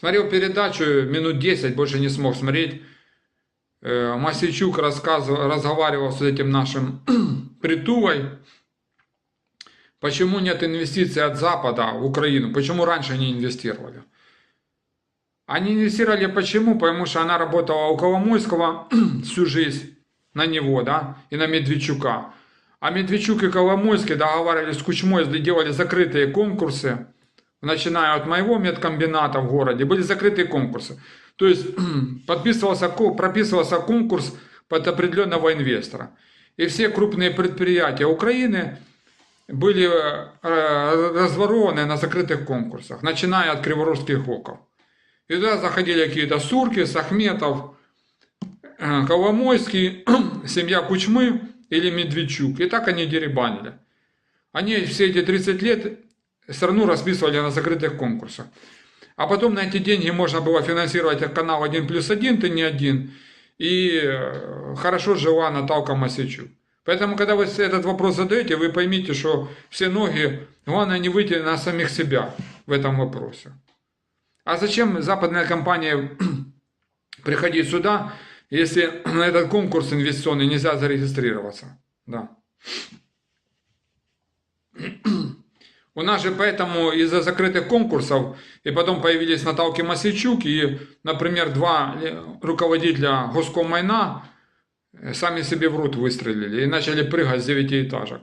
Смотрел передачу минут 10, больше не смог смотреть. Э, Масичук рассказывал, разговаривал с этим нашим Притулой. Почему нет инвестиций от Запада в Украину? Почему раньше не инвестировали? Они инвестировали почему? Потому что она работала у Коломойского всю жизнь на него, да, и на Медведчука. А Медведчук и Коломойский договаривались с Кучмой, делали закрытые конкурсы, начиная от моего медкомбината в городе, были закрытые конкурсы. То есть подписывался, прописывался конкурс под определенного инвестора. И все крупные предприятия Украины были э, разворованы на закрытых конкурсах, начиная от криворожских оков. И туда заходили какие-то Сурки, Сахметов, э, Коломойский, семья Кучмы или Медведчук. И так они деребанили. Они все эти 30 лет страну расписывали на закрытых конкурсах. А потом на эти деньги можно было финансировать канал 1 плюс 1, ты не один. И э, хорошо жила Наталка Масичук. Поэтому, когда вы этот вопрос задаете, вы поймите, что все ноги, главное не выйти на самих себя в этом вопросе. А зачем западная компания приходить сюда, если на этот конкурс инвестиционный нельзя зарегистрироваться? Да. У нас же поэтому из-за закрытых конкурсов, и потом появились Наталки Масичук, и, например, два руководителя Госкомайна сами себе в рот выстрелили и начали прыгать с девятиэтажек.